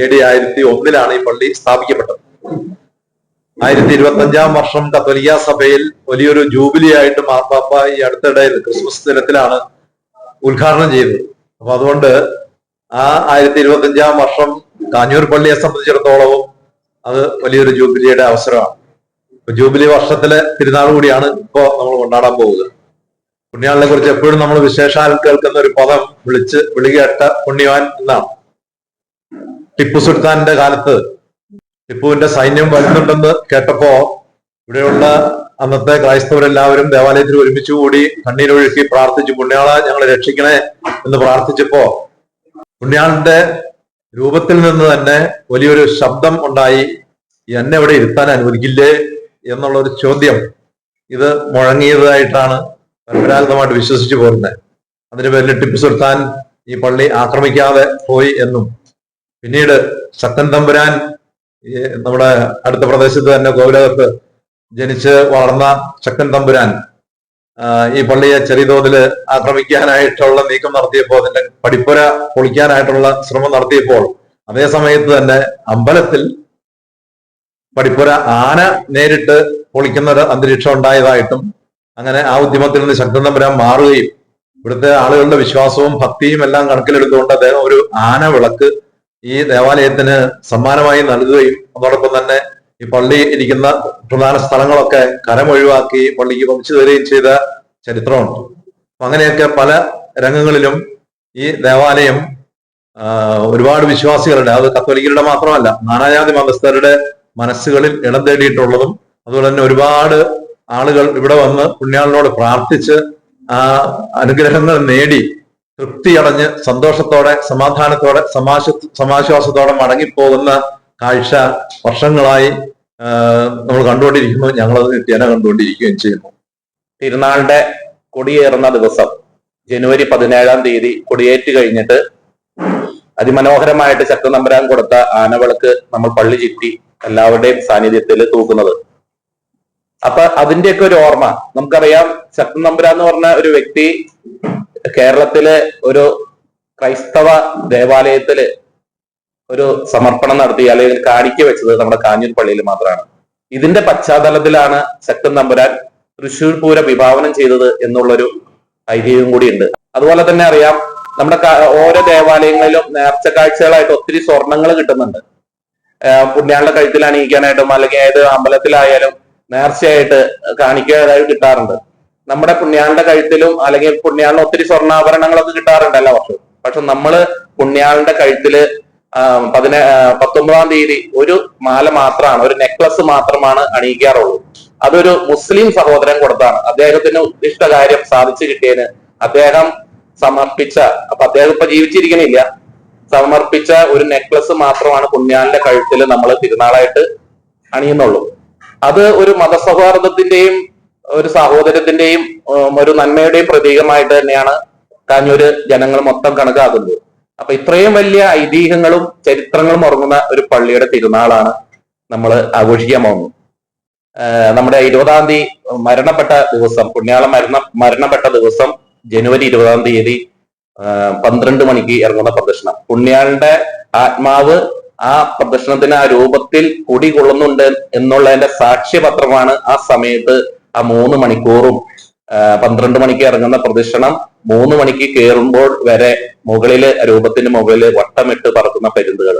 A D ആയിരത്തി ഒന്നിലാണ് ഈ പള്ളി സ്ഥാപിക്കപ്പെട്ടത്. ആയിരത്തി ഇരുപത്തി അഞ്ചാം വർഷം കത്തോലിക്ക സഭയിൽ വലിയൊരു ജൂബിലി ആയിട്ട് മാർപ്പാപ്പ ഈ അടുത്തിടയിൽ ക്രിസ്മസ് ദിനത്തിലാണ് ഉദ്ഘാടനം ചെയ്തത്. അപ്പൊ അതുകൊണ്ട് ആ ആയിരത്തി ഇരുപത്തി അഞ്ചാം വർഷം കാഞ്ഞൂർ പള്ളിയെ സംബന്ധിച്ചിടത്തോളവും അത് വലിയൊരു ജൂബിലിയുടെ അവസരമാണ്. ജൂബിലി വർഷത്തിലെ തിരുനാൾ കൂടിയാണ് ഇപ്പോ നമ്മൾ കൊണ്ടാടാൻ പോകുന്നത്. പുണ്യാളിനെ കുറിച്ച് എപ്പോഴും നമ്മൾ വിശേഷാൽ കേൾക്കുന്ന ഒരു പദം വിളിച്ച് വിളികേട്ട പുണ്യവാൻ എന്നാണ്. ടിപ്പു സുൽത്താന്റെ കാലത്ത് ടിപ്പുവിന്റെ സൈന്യം വരുന്നുണ്ടെന്ന് കേട്ടപ്പോ ഇവിടെയുള്ള അന്നത്തെ ക്രൈസ്തവരെല്ലാവരും ദേവാലയത്തിൽ ഒരുമിച്ച് കൂടി കണ്ണീരൊഴുക്കി പ്രാർത്ഥിച്ചു പുണ്യാള ഞങ്ങളെ രക്ഷിക്കണേ എന്ന് പ്രാർത്ഥിച്ചപ്പോ പുണ്യാളിന്റെ രൂപത്തിൽ നിന്ന് തന്നെ വലിയൊരു ശബ്ദം ഉണ്ടായി എന്നെ ഇവിടെ ഇരുത്താൻ അനുവദിക്കില്ലേ? എന്നുള്ള ഒരു ചോദ്യം. ഇത് മുഴങ്ങിയതായിട്ടാണ് പരമ്പരാഗതമായിട്ട് വിശ്വസിച്ചു പോരുന്നത്. അതിന് പേരിൽ ടിപ്പു സുൽത്താൻ ഈ പള്ളി ആക്രമിക്കാതെ പോയി എന്നും പിന്നീട് ശക്തൻ തമ്പുരാൻ നമ്മുടെ അടുത്ത പ്രദേശത്ത് തന്നെ ഗോകുലകത്ത് ജനിച്ച് വളർന്ന ശക്തൻ തമ്പുരാൻ ഈ പള്ളിയെ ചെറിയ തോതിൽ ആക്രമിക്കാനായിട്ടുള്ള നീക്കം നടത്തിയപ്പോൾ അതിന്റെ പടിപ്പുര പൊളിക്കാനായിട്ടുള്ള ശ്രമം നടത്തിയപ്പോൾ അതേ സമയത്ത് തന്നെ അമ്പലത്തിൽ പടിപ്പുര ആന നേരിട്ട് പൊളിക്കുന്ന ഒരു അന്തരീക്ഷം ഉണ്ടായതായിട്ടും അങ്ങനെ ആ ഉദ്യമത്തിൽ നിന്ന് ശക്തൻ തമ്പുരാൻ മാറുകയും ഇവിടുത്തെ ആളുകളുടെ വിശ്വാസവും ഭക്തിയും എല്ലാം കണക്കിലെടുത്തുകൊണ്ട് അദ്ദേഹം ഒരു ആന വിളക്ക് ഈ ദേവാലയത്തിന് സമ്മാനമായി നൽകുകയും അതോടൊപ്പം തന്നെ ഈ പള്ളി ഇരിക്കുന്ന പ്രധാന സ്ഥലങ്ങളൊക്കെ കരമൊഴിവാക്കി പള്ളിക്ക് വമിച്ചു തരികയും ചെയ്ത ചരിത്രമുണ്ട്. അങ്ങനെയൊക്കെ പല രംഗങ്ങളിലും ഈ ദേവാലയം ഒരുപാട് വിശ്വാസികളുടെ അത് കത്തോലിക്കരുടെ മാത്രമല്ല നാനാജാതി മതസ്ഥരുടെ മനസ്സുകളിൽ ഇടം തേടിയിട്ടുള്ളതും അതുപോലെ തന്നെ ഒരുപാട് ആളുകൾ ഇവിടെ വന്ന് പുണ്യാളിനോട് പ്രാർത്ഥിച്ച് ആ അനുഗ്രഹങ്ങൾ നേടി തൃപ്തിയടഞ്ഞ് സന്തോഷത്തോടെ സമാധാനത്തോടെ സമാശ സമാശ്വാസത്തോടെ മടങ്ങിപ്പോകുന്ന കാഴ്ച വർഷങ്ങളായി നമ്മൾ കണ്ടുകൊണ്ടിരിക്കുന്നു. ഞങ്ങളത് നിത്യേന കണ്ടുകൊണ്ടിരിക്കുകയും ചെയ്യുന്നു. തിരുനാളിന്റെ കൊടിയേറുന്ന ദിവസം ജനുവരി പതിനേഴാം തീയതി കൊടിയേറ്റ് കഴിഞ്ഞിട്ട് അതിമനോഹരമായിട്ട് ചക്ര നമ്പരാൻ കൊടുത്ത ആനവിളക്ക് നമ്മൾ പള്ളി ചുറ്റി എല്ലാവരുടെയും സാന്നിധ്യത്തിൽ തൂക്കുന്നത്. അപ്പൊ അതിന്റെയൊക്കെ ഒരു ഓർമ്മ. നമുക്കറിയാം ശക്തൻ നമ്പുര എന്ന് പറഞ്ഞ ഒരു വ്യക്തി കേരളത്തിലെ ഒരു ക്രൈസ്തവ ദേവാലയത്തിൽ ഒരു സമർപ്പണം നടത്തി അല്ലെങ്കിൽ കാണിക്ക വെച്ചത് നമ്മുടെ കാഞ്ഞൂർ പള്ളിയിൽ മാത്രമാണ്. ഇതിന്റെ പശ്ചാത്തലത്തിലാണ് ശക്തൻ നമ്പുരാൻ തൃശൂർ പൂര വിഭാവനം ചെയ്തത് എന്നുള്ളൊരു ഐതിഹ്യം കൂടിയുണ്ട്. അതുപോലെ തന്നെ അറിയാം നമ്മുടെ ഓരോ ദേവാലയങ്ങളിലും നേർച്ച കാഴ്ചകളായിട്ട് ഒത്തിരി സ്വർണങ്ങൾ കിട്ടുന്നുണ്ട്. പുണ്യാളുടെ കഴുത്തിൽ അണിയിക്കാനായിട്ടും അല്ലെങ്കിൽ ഏത് അമ്പലത്തിലായാലും നേർച്ചയായിട്ട് കാണിക്കാതായി കിട്ടാറുണ്ട്. നമ്മുടെ പുണ്യാളുടെ കഴുത്തിലും അല്ലെങ്കിൽ പുണ്യാളിന് ഒത്തിരി സ്വർണാഭരണങ്ങളൊക്കെ കിട്ടാറുണ്ട് എല്ലാ വർഷവും പക്ഷെ നമ്മൾ പുണ്യാളിന്റെ കഴുത്തിൽ പതിന പത്തൊമ്പതാം തീയതി ഒരു മാല മാത്രമാണ് ഒരു നെക്ലസ് മാത്രമാണ് അണിയിക്കാറുള്ളൂ. അതൊരു മുസ്ലിം സഹോദരൻ കൊടുത്താണ്. അദ്ദേഹത്തിന് ഉദ്ദിഷ്ട കാര്യം സാധിച്ചു കിട്ടിയതിന് അദ്ദേഹം സമർപ്പിച്ച അപ്പൊ അദ്ദേഹം ഇപ്പൊ ജീവിച്ചിരിക്കണില്ല. സമർപ്പിച്ച ഒരു നെക്ലസ് മാത്രമാണ് പുണ്യാലിന്റെ കഴുത്തിൽ നമ്മൾ തിരുനാളായിട്ട് അണിയുന്നുള്ളൂ. അത് ഒരു മതസൗഹാർദ്ദത്തിന്റെയും ഒരു സഹോദരത്തിന്റെയും ഒരു നന്മയുടെയും പ്രതീകമായിട്ട് തന്നെയാണ് കാഞ്ഞൂര് ജനങ്ങൾ മൊത്തം കണക്കാക്കുന്നത്. അപ്പൊ ഇത്രയും വലിയ ഐതിഹ്യങ്ങളും ചരിത്രങ്ങളും ഉറങ്ങുന്ന ഒരു പള്ളിയുടെ തിരുനാളാണ് നമ്മൾ ആഘോഷിക്കാൻ പോകുന്നത്. നമ്മുടെ ഇരുപതാം തീയതി മരണപ്പെട്ട ദിവസം പുണ്യാളം മരണ മരണപ്പെട്ട ദിവസം ജനുവരി ഇരുപതാം തീയതി പന്ത്രണ്ട് മണിക്ക് ഇറങ്ങുന്ന പ്രദർശനം പുണ്യാളിന്റെ ആത്മാവ് ആ പ്രദർശനത്തിന് ആ രൂപത്തിൽ കുടികൊള്ളുന്നുണ്ട് എന്നുള്ളതിന്റെ സാക്ഷ്യപത്രമാണ് ആ സമയത്ത് ആ മൂന്ന് മണിക്കൂറും പന്ത്രണ്ട് മണിക്ക് ഇറങ്ങുന്ന പ്രദക്ഷിണം മൂന്ന് മണിക്ക് കയറുമ്പോൾ വരെ മുകളിൽ രൂപത്തിന് മുകളിൽ വട്ടമിട്ട് പറക്കുന്ന പരുന്തുകൾ